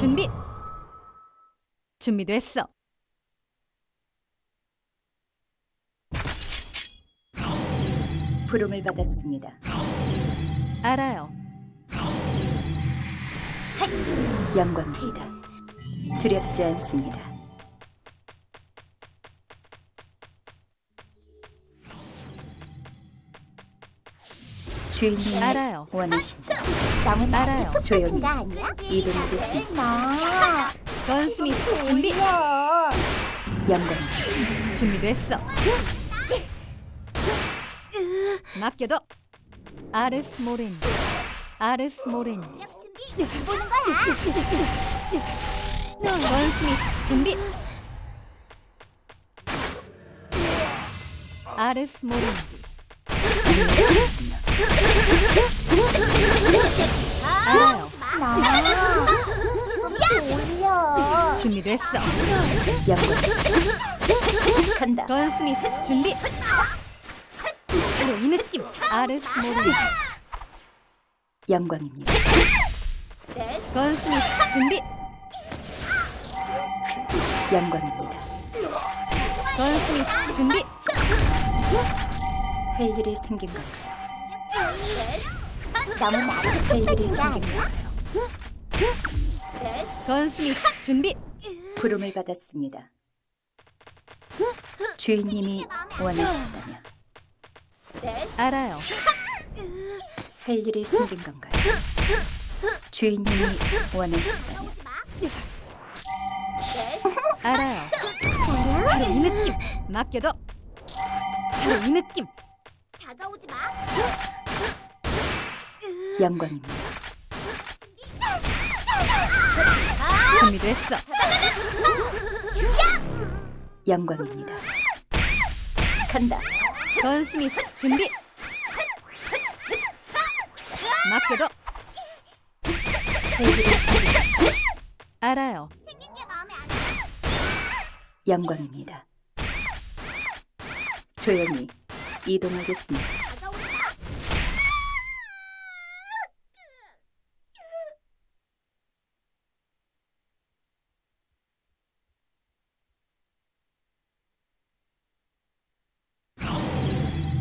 준비. 준비됐어. 부름을 받았습니다. 알아요. 영광입니다. 두렵지 않습니다. 주인님이 알아요. 원하신다. 너무 알아요. 조용히. 나건 스미스 준비. 영광입니다. 준비됐어. 맡겨둬. 아르스 모렌디. 아르스 모렌디. 보는 거야. 건 스미스 준비. 아르스 모렌디. 알 아요. 나 울려. 준비됐어. 영광. 간다. 건 스미스 준비. 바로 이 느낌. 아르스 모렌디. 영광입니다. 건 스미스 준비. 영광입니다. 건 스미스 준비. 할 일이 생긴 건가요? 너무 나한테 할 일이 풋풋한 거 생긴 아니야? 건가요? 건 스미스 준비. 부름을 받았습니다. 주인님이 원하신다면 알아요. 할 일이 생긴 건가요? 주인님이 원하신다면 알아요. 바로 이 느낌. 맡겨둬. 바로 이 느낌. 다가오지 마. 영광입니다. 준비됐어. 영광입니다. 간다. 건 스미스 준비. 맡겨둬. 알아요. 영광입니다. 조용히 이동하겠습니다.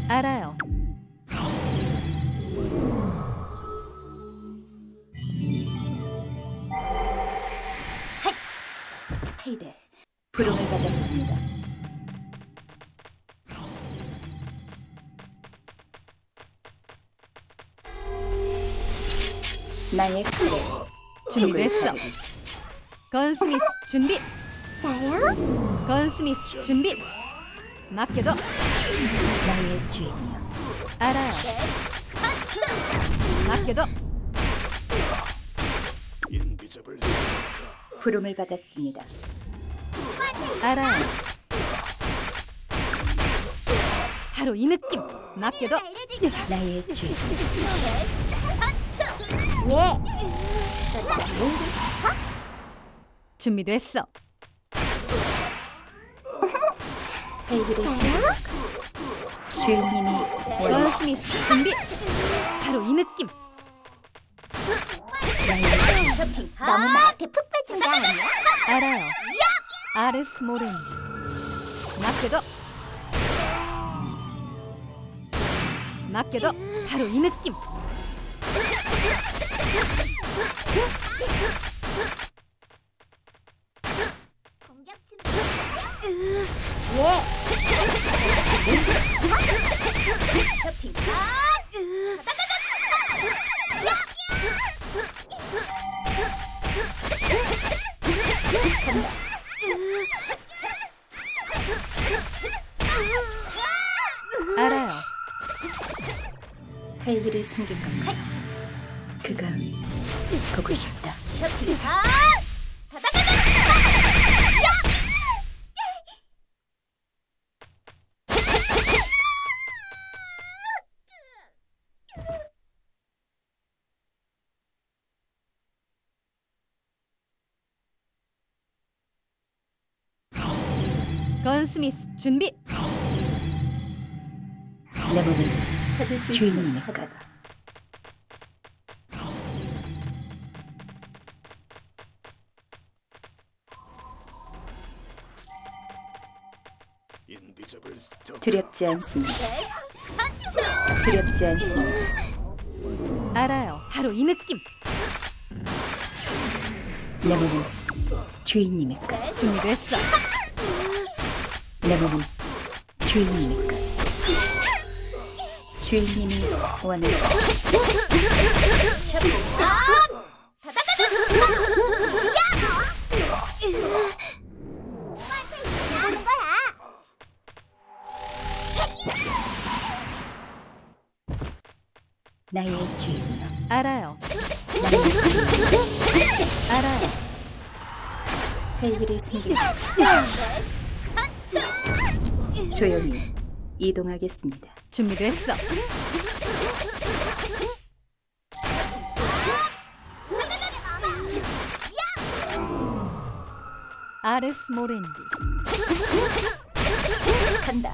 알아요. 페이데 부름을 받았습니다. 나의 칼에 준비됐어. 건 스미스 준비. 자요? 건 스미스 준비. 맡겨둬. 나의 주인이여 알아요. 맡겨둬. 부름을 받았습니다. 알아요. 바로 이 느낌. 맡겨둬. 나의 주인 왜? 너 나랑 놀고 싶어? 준비됐어. 주인님이 건 원하신 스미스 준비. 바로 이 느낌. 너무 나한테 푹 빠진 거 아니야? 알아요. 아르스 모렌디. 맡겨둬. 맡겨둬. 바로 이 느낌. 알아요. 할 일이 생긴 건가요? 그가 보고 싶다. 쇼핑. 건 스미스 준비. 내 몸을 찾을 수 있으면 찾아가. 두렵지 않습니다. 스타트 두렵지 않습니다. 알아요. 바로 이 느낌. 내 몸은 주인님의 것. 준비됐어. 내 몸은 주인님의 것. 주인님이 원하시 하 나의 주인이여. 알아요. 나의 주인. 알아요. 할 일이 스타트 조용히 이동하겠습니다. 준비됐어. 아레스 모렌디. 간다.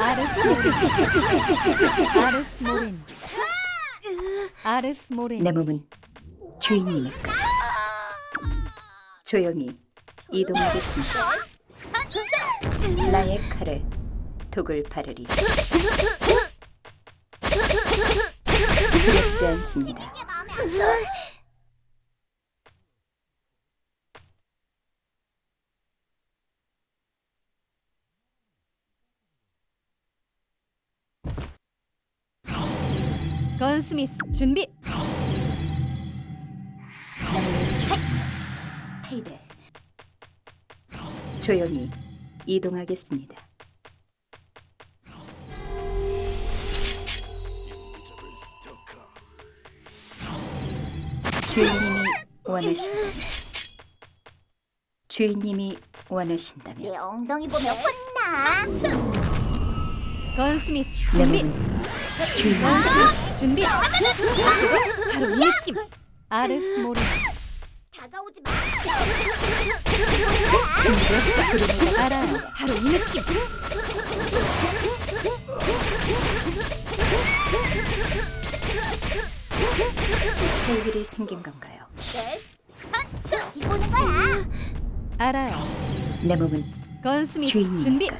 아레스 모렌디. 아레스 모렌디. 내 몸은 것. 조용히 이동하겠습니다. 나의 칼에 독을 바르리. 두렵지 않습니다. 들어 건스미스 준비. 책 테이데. 조용히 이동하겠습니다. 주인님이 원하신다면 주인님이 원하신다면 내 엉덩이 보면 혼나 건 스미스 내 준비. 주인님의 건스미스 준비. 바로 이 느낌. 아레스 모렌디. 다가오지 마. 알아요. 바로 이 느낌. 할 일이 생긴 건가요? 네, 스타트 이 보는 거야 알아요. 내 몸은 건스미스 준비. 것.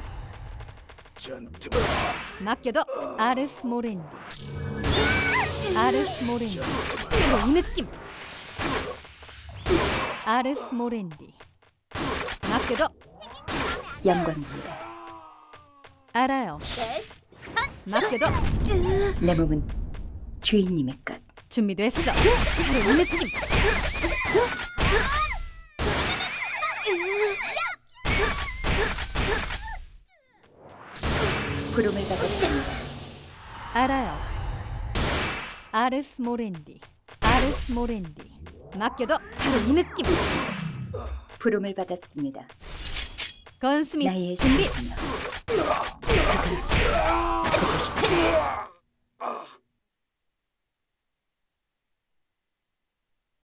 맡겨둬. 아레스 모렌디. 아레스 모렌디. 이 느낌. 아레스 모렌디. 맡겨둬. 영광입니다. 알아요. 맡겨둬. 내 몸은 주인님의 것. 준비됐어. 바로 이 느낌. 부름을 받았습니다. 알아요. 아르스 모렌디, 아르스 모렌디. 맡겨도 바로 이 느낌. 부름을 받았습니다. 건스미스 준비. 보고